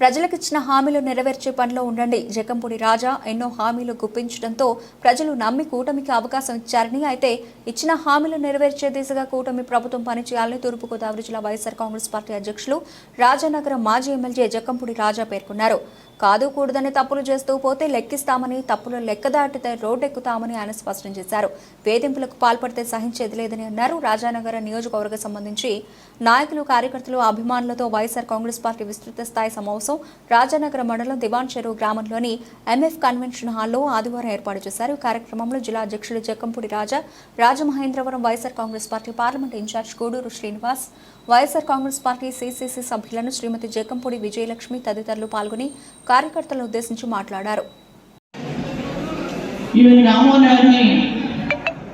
ప్రజలకు ఇచ్చిన హామీలు నెరవేర్చే పనిలో ఉండండి. జకంపూడి రాజా ఎన్నో హామీలు గుప్పించడంతో ప్రజలు నమ్మి కూటమికి అవకాశం ఇచ్చారని అయితే ఇచ్చిన హామీలు నెరవేర్చే దిశగా కూటమి ప్రభుత్వం పనిచేయాలని తూర్పుగోదావరి జిల్లా వైఎస్ఆర్ కాంగ్రెస్ పార్టీ అధ్యక్షులు రాజానగరం మాజీ ఎమ్మెల్యే జకంపూడి రాజా పేర్కొన్నారు. కాదు కూడదని తప్పులు చేస్తూ పోతే లెక్కిస్తామని తప్పులు లెక్కదాటితే రోడ్డెక్కుతామని ఆయన స్పష్టం చేశారు. వేధింపులకు పాల్పడితే సహించేది లేదని అన్నారు. రాజానగర నియోజకవర్గ సంబంధించి నాయకులు కార్యకర్తలు అభిమానులతో వైఎస్ఆర్ కాంగ్రెస్ పార్టీ విస్తృత స్థాయి సమావేశం రాజానగర మండలం దివాన్ చెరువు గ్రామంలోని ఎంఎఫ్ కన్వెన్షన్ హాల్లో ఆదివారం ఏర్పాటు చేశారు. కార్యక్రమంలో జిల్లా అధ్యక్షుడు Jakkampudi Raja Rajamahendravaram YSR Congress party parliament incharge Guduru Srinivas YSR Congress party CCC సభ్యులను శ్రీమతి జక్కంపూడి విజయలక్ష్మి తదితరులు పాల్గొని కార్యకర్తలను ఉద్దేశించి మాట్లాడారు.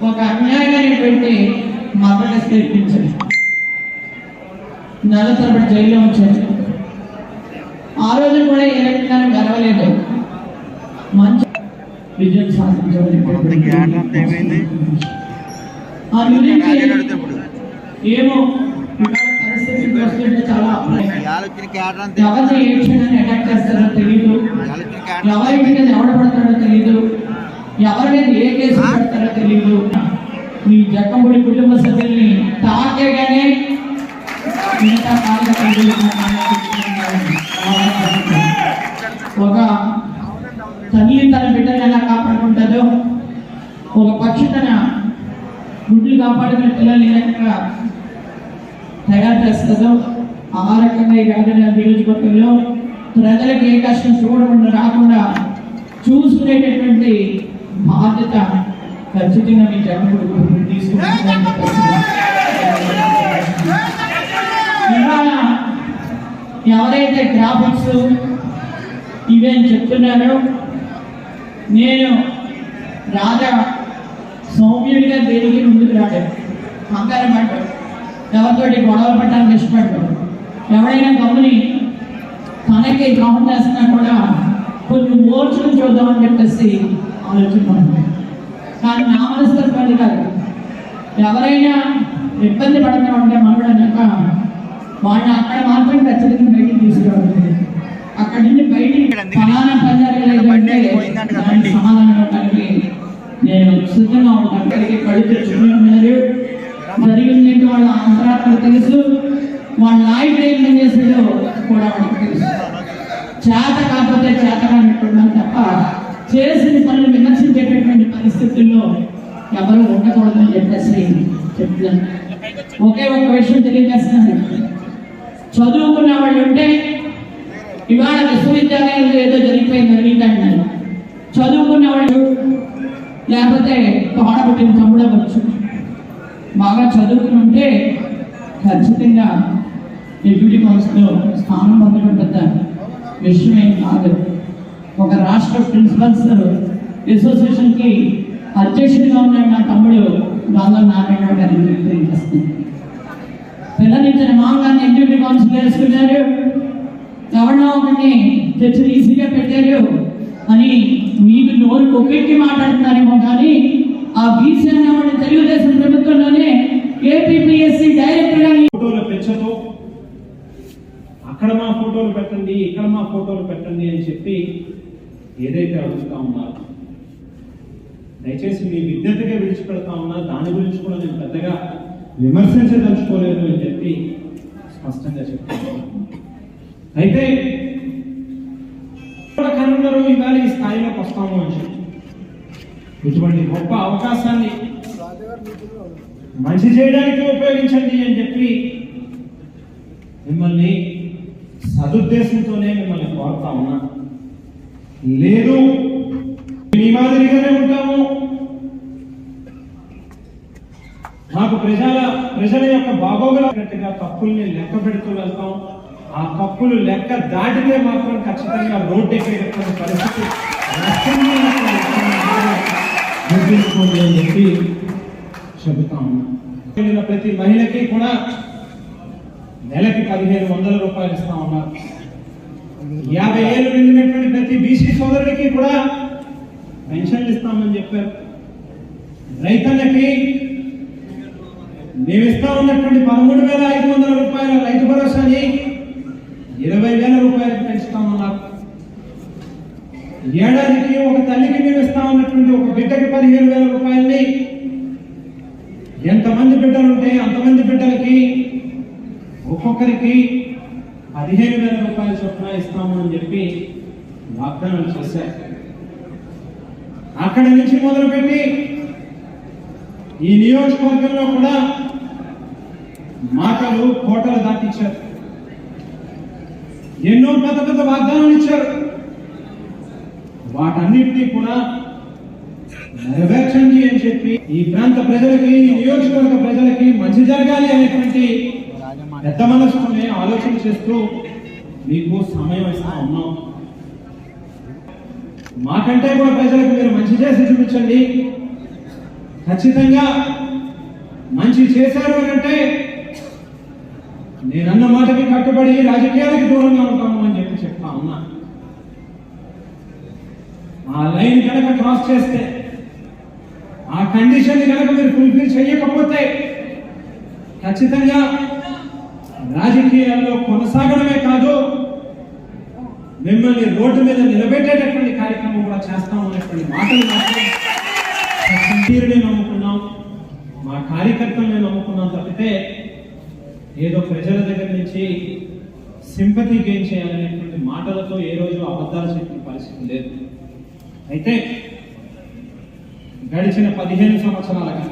ఒక అన్యాయమైనటువంటి నెల తరబడి జైల్లో ఉంచారు. ఆ రోజు కూడా ఏ రకంగానూ గెలవలేదు. మంచి విజయం సాధించబడి ఆ గురించి ఏమో పరిస్థితి చాలా ఎవరిని ఏ క్షణాన్ని అటాక్ చేస్తారో తెలియదు ఎవరి మీద ఎవడ పడతాడో తెలియదు ఎవరి మీద ఏ కేసు పెడతారో తెలియదు మీ జక్కముడి కుటుంబ సభ్యుల్ని తాకేగానే మిగతా కార్యకర్తలు ఒక తల్లి తన బిడ్డను ఎలా కాపాడుకుంటుందో ఒక పక్షి తన గుడ్లు కాపాడుకునే పిల్లలు ఏ రకంగా తయారు చేస్తుందో ఆ రకంగా ఈ వేదన నియోజకవర్గంలో ప్రజలకు ఏ కష్టం చూడకుండా రాకుండా చూసుకునేటటువంటి బాధ్యత ఖచ్చితంగా మీ జగన్ తీసుకుంటుందని ఎవరైతే గ్రాఫిక్స్ ఇవేం చెప్తున్నాను? నేను రాజా సౌమ్యుడిగా దేనికి ముందుకు రాడు కంగారం పడ్డాడు ఎవరితోటి గొడవ పట్టడానికి ఇష్టపడ్డాడు ఎవరైనా గమని తనకి ద్రోహం చేస్తున్నా కూడా కొన్ని ఓర్చులు చూద్దామని చెప్పేసి ఆలోచించాను. కానీ నా మనస్తత్వాన్ని కాదు. ఎవరైనా ఇబ్బంది పడుతూ ఉంటే మనడు వాళ్ళని అక్కడ మాత్రం ఖచ్చితంగా బయటికి తీసుకురావాలి. సమాధానం ఇవ్వడానికి నేను సిద్ధంగా ఉంటాను. తెచ్చుకుని ఉన్నారు జరిగింది వాళ్ళ అంతరాత్మ తెలుసు. వాళ్ళ నాయకుడు ఏం చేశాడో కూడా వాళ్ళకి తెలుసు. చేత కాకపోతే చేత కానట్టున్నాను తప్ప చేసిన పనులు విమర్శించేటటువంటి పరిస్థితుల్లో ఎవరు ఉండకూడదని చెప్పేసి చెప్తున్నాను. ఒకే ఒక విషయం తెలియజేస్తున్నాను. చదువుకున్న వాళ్ళు ఉంటే ఇవాళ విశ్వవిద్యాలయంలో ఏదో జరిగిపోయింది జరిగిందంటున్నారు చదువుకున్న వాళ్ళు లేకపోతే తోడబుట్టిన తమ్ముడు అవ్వచ్చు. బాగా చదువుకుని ఉంటే ఖచ్చితంగా డిప్యూటీ కౌన్సిల్లో స్థానం పొందడం పెద్ద విషయమేం కాదు. ఒక రాష్ట్ర ప్రిన్సిపల్స్ అసోసియేషన్కి అధ్యక్షుడిగా ఉన్న నా తమ్ముడు గంగం నారాయణ గారిని తెలియజేస్తుంది ఇచ్చిన మామగారిని డిప్యూటీ కౌన్సిల్ వేసుకున్నారు. ఎవరినో ఒకరిని తెచ్చి ఈజీగా పెట్టారు. అని మీకు నోరు కొక్కెక్కి మాట్లాడుతున్నారేమో కానీ ఆ బీసీ అనేవాడు తెలుగుదేశం ప్రభుత్వంలోనే ఏపీపీఎస్సీ డైరెక్టర్గా ఫోటోలు పెంచతో అక్కడ మా ఫోటోలు పెట్టండి ఇక్కడ మా ఫోటోలు పెట్టండి అని చెప్పి ఏదైతే అడుగుతా ఉన్నారు దయచేసి మీ విజ్ఞతగా విడిచిపెడతా ఉన్నా దాని గురించి కూడా నేను పెద్దగా విమర్శించదలుచుకోలేదు అని చెప్పి స్పష్టంగా చెప్తున్నాను. అయితే కనుగరు ఇవాళ ఈ స్థాయిలోకి వస్తాము అని చెప్పి. ఇటువంటి గొప్ప అవకాశాన్ని మంచి చేయడానికి ఉపయోగించండి అని చెప్పి మిమ్మల్ని సదుద్దేశంతోనే మిమ్మల్ని కోరుతా ఉన్నా. లేదు మీ మాదిరిగానే ఉంటాము. మాకు ప్రజల ప్రజల యొక్క బాగోగులట్టుగా తప్పుల్ని లెక్క పెడుతూ వెళ్తాం. ఆ కప్పులు లెక్క దాటితే మాత్రం ఖచ్చితంగా రోడ్డు ఎక్కేటటువంటి పరిస్థితి గుర్తించుకోండి అని చెప్పి చెబుతా ఉన్నా ప్రతి మహిళకి కూడా నెలకి పదిహేను వందల రూపాయలు ఇస్తా ఉన్నారు. యాభై ఏళ్ళు నిండినటువంటి ప్రతి బీసీ సోదరుడికి కూడా పెన్షన్లు ఇస్తామని చెప్పారు. రైతన్నకి మేము ఇస్తా ఉన్నటువంటి పదమూడు వేల ఐదు వందల రూపాయల రైతు భరోసాని ఏడాదికి ఒక తల్లికి మేము ఇస్తా ఉన్నటువంటి ఒక బిడ్డకి పదిహేను వేల రూపాయలని ఎంతమంది బిడ్డలు ఉంటే అంతమంది బిడ్డలకి ఒక్కొక్కరికి పదిహేను వేల రూపాయల చొప్పున ఇస్తాము అని చెప్పి వాగ్దానం చేశారు. అక్కడి నుంచి మొదలుపెట్టి ఈ నియోజకవర్గంలో కూడా మాటలు కోటలు దాటించారు. ఎన్నో పెద్ద పెద్ద వాగ్దానాలు ఇచ్చారు. వాటన్నిటినీ కూడా నెరవేర్చండి అని చెప్పి ఈ ప్రాంత ప్రజలకి ఈ నియోజకవర్గ ప్రజలకి మంచి జరగాలి అనేటువంటి పెద్ద మనసుతోనే ఆలోచన చేస్తూ మీకు సమయం ఇస్తా ఉన్నాం. మాకంటే కూడా ప్రజలకు మీరు మంచి చేసి చూపించండి. ఖచ్చితంగా మంచి చేశారు అని అంటే నేనన్న మాటకి కట్టుబడి రాజకీయాలకు దూరంగా ఉంటాము అని చెప్పి చెప్తా ఉన్నా. ఆ లైన్ కనుక క్రాస్ చేస్తే ఆ కండిషన్ కనుక మీరు ఫుల్ఫిల్ చేయకపోతే ఖచ్చితంగా రాజకీయాల్లో కొనసాగడమే కాదు మిమ్మల్ని రోడ్డు మీద నిలబెట్టేటటువంటి కార్యక్రమం కూడా చేస్తాం అనేటువంటి మాటలు మాత్రం నమ్ముకున్నాం. మా కార్యకర్తలనే నమ్ముకున్నాం తప్పితే ఏదో ప్రజల దగ్గర నుంచి సింపతి గెయిన్ చేయాలనేటువంటి మాటలతో ఏ రోజు అబద్ధాలు చెప్పిన పరిస్థితి లేదు. అయితే గడిచిన పదిహేను సంవత్సరాలుగా